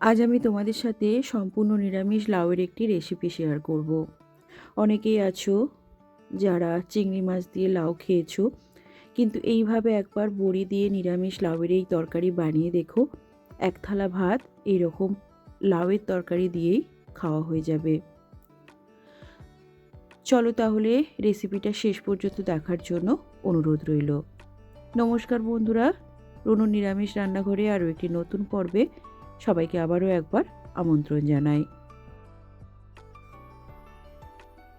আজ আমি তোমাদের সাথে সম্পূর্ণ নিরামিষ লাউয়ের একটি রেসিপি শেয়ার করব। অনেকেই আছো যারা চিংড়ি মাছ দিয়ে লাউ খেয়েছো, কিন্তু এইভাবে একবার বড়ি দিয়ে নিরামিষ লাউয়ের এই তরকারি বানিয়ে দেখো, এক থালা ভাত এইরকম লাউয়ের তরকারি দিয়েই খাওয়া হয়ে যাবে চলো তাহলে রেসিপিটা শেষ পর্যন্ত দেখার জন্য অনুরোধ রইল নমস্কার বন্ধুরা রুনু নিরামিষ রান্নাঘরে আরও একটি নতুন পর্বে সবাইকে আবারও একবার আমন্ত্রণ জানাই।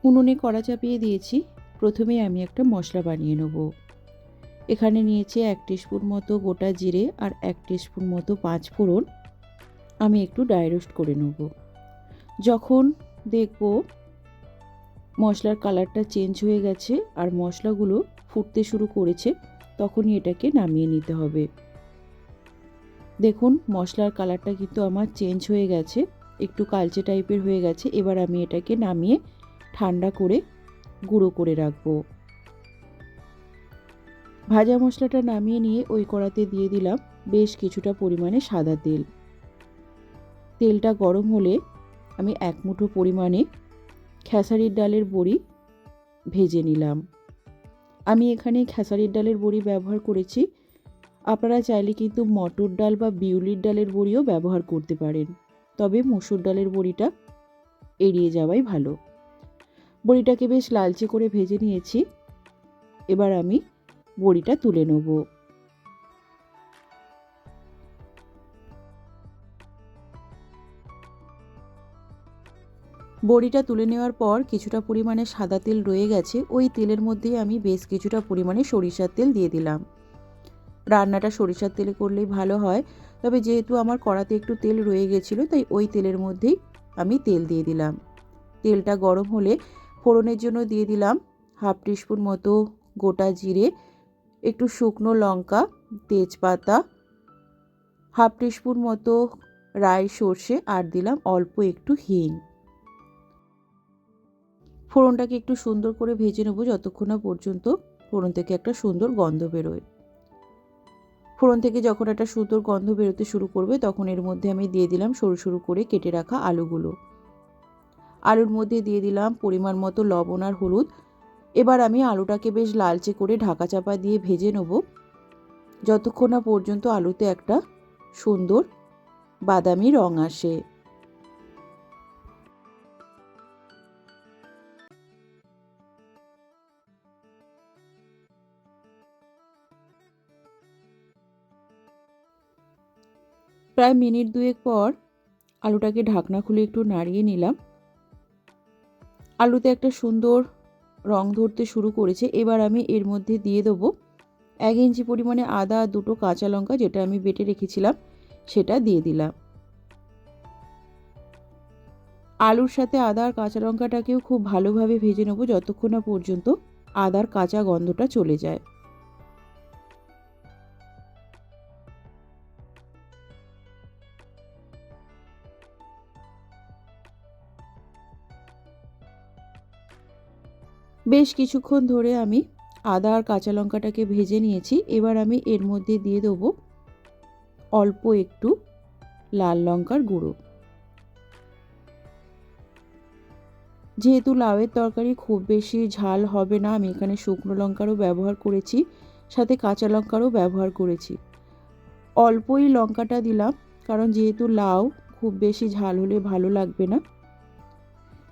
উনুনে কড়া চাপিয়ে দিয়েছি। প্রথমে আমি একটা মশলা বানিয়ে নেব। এখানে নিয়েছি এক স্পুন মতো গোটা জিরে আর এক স্পুন মতো পাঁচ ফোড়ন। আমি একটু ড্রাই রোস্ট করে নেব। যখন দেখব মশলার কালারটা চেঞ্জ হয়ে গেছে আর মশলাগুলো ফুটতে শুরু করেছে, তখনই এটাকে নামিয়ে নিতে হবে। দেখুন, মশলার কালারটা কিন্তু আমার চেঞ্জ হয়ে গেছে, একটু কালচে টাইপের হয়ে গেছে, এবার আমি এটাকে নামিয়ে ঠান্ডা করে গুঁড়ো করে রাখব। ভাজা মশলাটা নামিয়ে নিয়ে ওই কড়াতে দিয়ে দিলাম বেশ কিছুটা পরিমাণে সাদা তেল। তেলটা গরম হলে আমি এক মুঠো পরিমাণে খেসারির ডালের বড়ি ভেজে নিলাম। আমি এখানে খেসারির ডালের বড়ি ব্যবহার করেছি আপনারা চাইলে কিন্তু মটর ডাল বা বিউলির ডালের বড়িও ব্যবহার করতে পারেন। তবে মসুর ডালের বড়িটা এড়িয়ে যাওয়াই ভালো। বড়িটাকে বেশ লালচে করে ভেজে নিয়েছি। এবার আমি বড়িটা তুলে নেব। বড়িটা তুলে নেওয়ার পর কিছুটা পরিমাণে সাদা তেল রয়ে গেছে। ওই তেলের মধ্যেই আমি বেশ কিছুটা পরিমাণে সরিষার তেল দিয়ে দিলাম। রান্নাটা সরিষার তেলে করলেই ভালো হয়। তবে যেহেতু আমার কড়াতে একটু তেল রয়ে গেছিল, তাই ওই তেলের মধ্যেই আমি তেল দিয়ে দিলাম। তেলটা গরম হলে ফোড়নের জন্য দিয়ে দিলাম হাফ টিস্পুন মতো গোটা জিরে, একটু শুকনো লঙ্কা, তেজপাতা, হাফ টিস্পুন মতো রাই সর্ষে আর দিলাম অল্প একটু হিং। ফোড়নটাকে একটু সুন্দর করে ভেজে নেব যতক্ষণ না পর্যন্ত ফোড়ন থেকে একটা সুন্দর গন্ধ বেরোয়। ফোড়ন থেকে যখন একটা সুতোর গন্ধ বেরোতে শুরু করবে, তখন এর মধ্যে আমি দিয়ে দিলাম সরু সরু করে কেটে রাখা আলুগুলো। আলুর মধ্যে দিয়ে দিলাম পরিমাণ মতো লবণ আর হলুদ। এবার আমি আলুটাকে বেশ লালচে করে ঢাকা চাপা দিয়ে ভেজে নেব। যতক্ষণ না পর্যন্ত আলুতে একটা সুন্দর বাদামি রং আসে। প্রায় মিনিট দুয়েক পর আলুটাকে ঢাকনা খুলে একটু নাড়িয়ে নিলাম। আলুতে একটা সুন্দর রং ধরতে শুরু করেছে। এবার আমি এর মধ্যে দিয়ে দেবো এক ইঞ্চি পরিমাণে আদা, দুটো কাঁচা লঙ্কা যেটা আমি বেটে রেখেছিলাম, সেটা দিয়ে দিলাম। আলুর সাথে আদা আর কাঁচা লঙ্কাটাকেও খুব ভালোভাবে ভেজে নেব যতক্ষণ না পর্যন্ত আদার কাঁচা গন্ধটা চলে যায়। বেশ কিছুক্ষণ ধরে আমি আদা আর কাঁচা লঙ্কাটাকে ভেজে নিয়েছি, এবার আমি এর মধ্যে দিয়ে দেবো অল্প একটু লাল লঙ্কার গুঁড়ো। যেহেতু লাউয়ের তরকারি খুব বেশি ঝাল হবে না, আমি এখানে শুকনো লঙ্কারও ব্যবহার করেছি, সাথে কাঁচা লঙ্কারও ব্যবহার করেছি। অল্পই লঙ্কাটা দিলাম, কারণ যেহেতু লাউ খুব বেশি ঝাল হলে ভালো লাগবে না।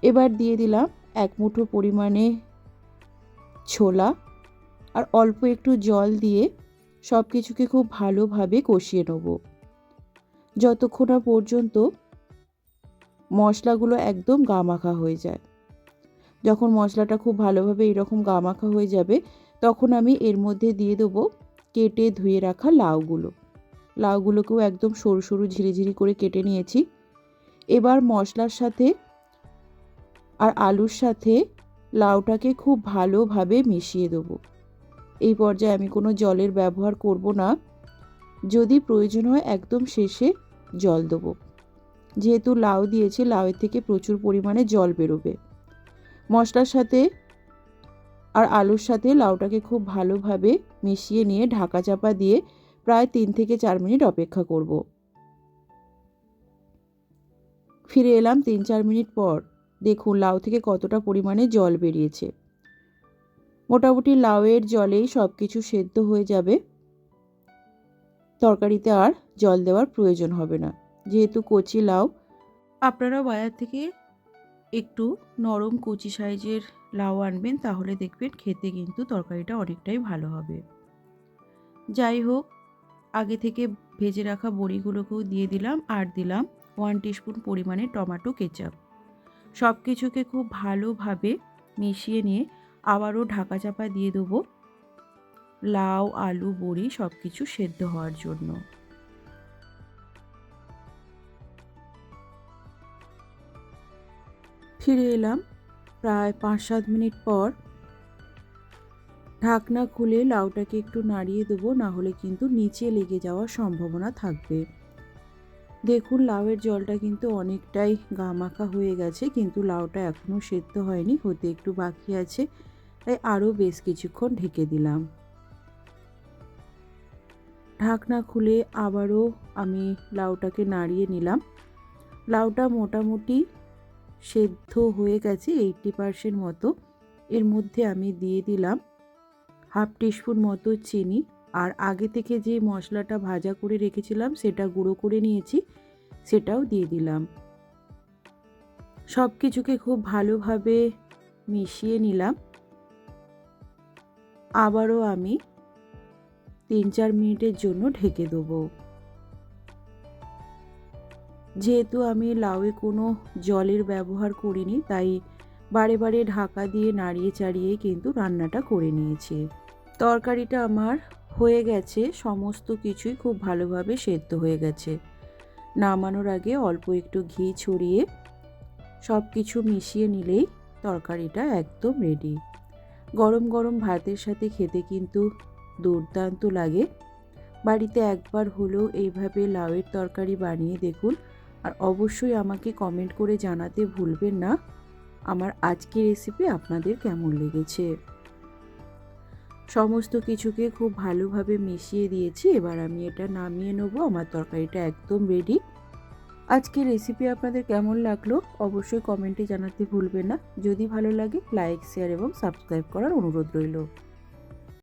এবার দিয়ে দিলাম এক মুঠো পরিমাণে ছোলা আর অল্প একটু জল দিয়ে সব কিছুকে খুব ভালোভাবে কষিয়ে নেব। যতক্ষণ না পর্যন্ত মশলাগুলো একদম গামাখা হয়ে যায়। যখন মশলাটা খুব ভালোভাবে এরকম গামাখা হয়ে যাবে, তখন আমি এর মধ্যে দিয়ে দেবো কেটে ধুয়ে রাখা লাউগুলো। লাউগুলোকেও একদম সরু সরু ঝিরিঝিরি করে কেটে নিয়েছি। এবার মশলার সাথে আর আলুর সাথে লাউটাকে খুব ভালোভাবে মিশিয়ে দেবো। এই পর্যায়ে আমি কোনো জলের ব্যবহার করব না। যদি প্রয়োজন হয় একদম শেষে জল দেবো। যেহেতু লাউ দিয়েছি, লাউয়ের থেকে প্রচুর পরিমাণে জল বেরোবে। মশলার সাথে আর আলুর সাথে লাউটাকে খুব ভালোভাবে মিশিয়ে নিয়ে ঢাকা চাপা দিয়ে প্রায় তিন থেকে চার মিনিট অপেক্ষা করব। ফিরে এলাম তিন চার মিনিট পর। দেখুন লাউ থেকে কতটা পরিমাণে জল বেরিয়েছে। মোটামুটি লাউয়ের জলেই সব কিছু সেদ্ধ হয়ে যাবে। তরকারিতে আর জল দেওয়ার প্রয়োজন হবে না। যেহেতু কচি লাউ আপনারা বাজার থেকে একটু নরম কচি সাইজের লাউ আনবেন, তাহলে দেখবেন খেতে কিন্তু তরকারিটা অনেকটাই ভালো হবে। যাই হোক, আগে থেকে ভেজে রাখা বড়িগুলোকেও দিয়ে দিলাম, আর দিলাম ওয়ান টিস্পুন পরিমাণে টমেটো কেচাপ। সব কিছুকে খুব ভালোভাবে মিশিয়ে নিয়ে আবারও ঢাকা চাপা দিয়ে দেবো। লাউ, আলু, বড়ি সব কিছু সেদ্ধ হওয়ার জন্য। ফিরে এলাম প্রায় পাঁচ সাত মিনিট পর। ঢাকনা খুলে লাউটাকে একটু নাড়িয়ে দেবো, না হলে কিন্তু নিচে লেগে যাওয়ার সম্ভাবনা থাকবে। দেখুন, লাউয়ের জলটা কিন্তু অনেকটাই গামাখা হয়ে গেছে, কিন্তু লাউটা এখনও সেদ্ধ হয়নি, হতে একটু বাকি আছে, তাই আরও বেশ কিছুক্ষণ ঢেকে দিলাম। ঢাকনা খুলে আবারও আমি লাউটাকে নাড়িয়ে নিলাম। লাউটা মোটামুটি সেদ্ধ হয়ে গেছে এইটটি পারসেন্ট মতো। এর মধ্যে আমি দিয়ে দিলাম হাফ টিস্পুন মতো চিনি। আর আগে থেকে যে মশলাটা ভাজা করে রেখেছিলাম, সেটা গুঁড়ো করে নিয়েছি, সেটাও দিয়ে দিলাম। সব কিছুকে খুব ভালোভাবে মিশিয়ে নিলাম। আবারও আমি তিন চার মিনিটের জন্য ঢেকে দেবো। যেহেতু আমি লাউয়ে কোনো জলের ব্যবহার করিনি, তাই বারে বারে ঢাকা দিয়ে নাড়িয়ে চাড়িয়ে কিন্তু রান্নাটা করে নিয়েছি। তরকারিটা আমার হয়ে গেছে, সমস্ত কিছুই খুব ভালোভাবে সেদ্ধ হয়ে গেছে। নামানোর আগে অল্প একটু ঘি ছড়িয়ে সব কিছু মিশিয়ে নিলেই তরকারিটা একদম রেডি গরম গরম ভাতের সাথে খেতে কিন্তু দুর্দান্ত লাগে। বাড়িতে একবার হলেও এইভাবে লাউয়ের তরকারি বানিয়ে দেখুন আর অবশ্যই আমাকে কমেন্ট করে জানাতে ভুলবেন না। আমার আজকের রেসিপি আপনাদের কেমন লেগেছে? সমস্ত কিছুকে খুব ভালোভাবে মিশিয়ে দিয়েছি। এবার আমি এটা নামিয়ে নেব। আমার তরকারিটা একদম রেডি আজকের রেসিপি আপনাদের কেমন লাগল অবশ্যই কমেন্টে জানাতে ভুলবেন না। যদি ভালো লাগে লাইক শেয়ার এবং সাবস্ক্রাইব করার অনুরোধ রইল।